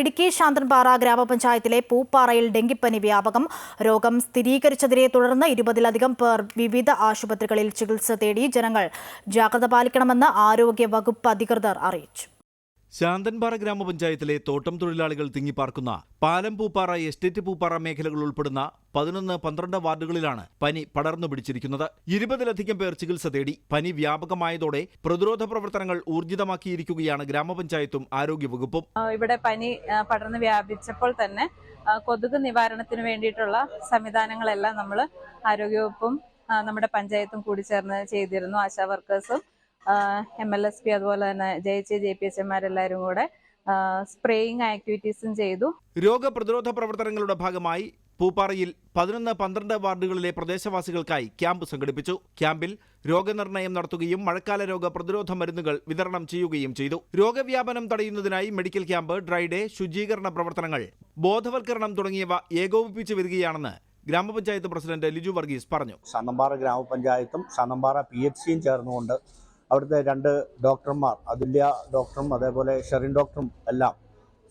ഇടുക്കി ശാന്തൻപാറ ഗ്രാമപഞ്ചായത്തിലെ പൂപ്പാറയിൽ ഡെങ്കിപ്പനി വ്യാപകം. രോഗം സ്ഥിരീകരിച്ചതിനെ തുടർന്ന് ഇരുപതിലധികം പേർ വിവിധ ആശുപത്രികളിൽ ചികിത്സ തേടി ജനങ്ങൾ ജാഗ്രത പാലിക്കണമെന്ന് ആരോഗ്യ വകുപ്പ് അധികൃതർ അറിയിച്ചു. ശാന്തൻപാറ ഗ്രാമപഞ്ചായത്തിലെ തോട്ടം തൊഴിലാളികൾ തിങ്ങിപ്പാർക്കുന്ന പാലം പൂപ്പാറ എസ്റ്റേറ്റ് പൂപ്പാറ മേഖലകൾ ഉൾപ്പെടുന്ന പതിനൊന്ന് പന്ത്രണ്ട് വാർഡുകളിലാണ് പനി പടർന്നു പിടിച്ചിരിക്കുന്നത്. ഇരുപതിലധികം പേർ ചികിത്സ തേടി പനി വ്യാപകമായതോടെ പ്രതിരോധ പ്രവർത്തനങ്ങൾ ഊർജിതമാക്കിയിരിക്കുകയാണ് ഗ്രാമപഞ്ചായത്തും ആരോഗ്യവകുപ്പും. ഇവിടെ പനി പടർന്നു വ്യാപിച്ചപ്പോൾ തന്നെ കൊതുക് നിവാരണത്തിന് വേണ്ടിയിട്ടുള്ള സംവിധാനങ്ങളെല്ലാം നമ്മൾ ആരോഗ്യവകുപ്പും നമ്മുടെ പഞ്ചായത്തും കൂടി ചേർന്ന് ചെയ്തിരുന്നു ആശാ വർക്കേഴ്സും. എം എൽ എസ് പി അതുപോലെ തന്നെ J H J P H എമാരെല്ലാവരും കൂടെ സ്പ്രേയിങ് ആക്ടിവിറ്റീസും ചെയ്തു. രോഗപ്രതിരോധ പ്രവർത്തനങ്ങളുടെ ഭാഗമായി പൂപ്പാറയിൽ പതിനൊന്ന് പന്ത്രണ്ട് വാർഡുകളിലെ പ്രദേശവാസികൾക്കായി ക്യാമ്പ് സംഘടിപ്പിച്ചു. ക്യാമ്പിൽ രോഗനിർണയം നടത്തുകയും മഴക്കാല രോഗ പ്രതിരോധ മരുന്നുകൾ വിതരണം ചെയ്യുകയും ചെയ്തു. രോഗവ്യാപനം തടയുന്നതിനായി മെഡിക്കൽ ക്യാമ്പ് ഡ്രൈ ഡേ ശുചീകരണ പ്രവർത്തനങ്ങൾ ബോധവൽക്കരണം തുടങ്ങിയവ ഏകോപിപ്പിച്ചു വരികയാണെന്ന് ഗ്രാമപഞ്ചായത്ത് പ്രസിഡന്റ് ലിജു വർഗീസ് പറഞ്ഞു. ശാന്തമ്പാറ ഗ്രാമപഞ്ചായത്തും ശാന്തമ്പാറ പി എച്ച് സിയും ചേർന്നുകൊണ്ട് അവിടുത്തെ രണ്ട് ഡോക്ടർമാർ അതുല്യ ഡോക്ടറും അതേപോലെ ഷെറിൻ ഡോക്ടറും എല്ലാം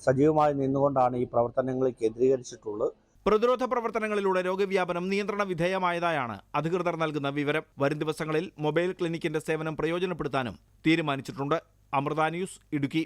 സജീവമായി നിന്നുകൊണ്ടാണ് ഈ പ്രവർത്തനങ്ങൾ കേന്ദ്രീകരിച്ചിട്ടുള്ളത്. പ്രതിരോധ പ്രവർത്തനങ്ങളിലൂടെ രോഗവ്യാപനം നിയന്ത്രണ വിധേയമായതായാണ് അധികൃതർ നൽകുന്ന വിവരം. വരും ദിവസങ്ങളിൽ മൊബൈൽ ക്ലിനിക്കിന്റെ സേവനം പ്രയോജനപ്പെടുത്താനും തീരുമാനിച്ചിട്ടുണ്ട്. അമൃത ന്യൂസ് ഇടുക്കി.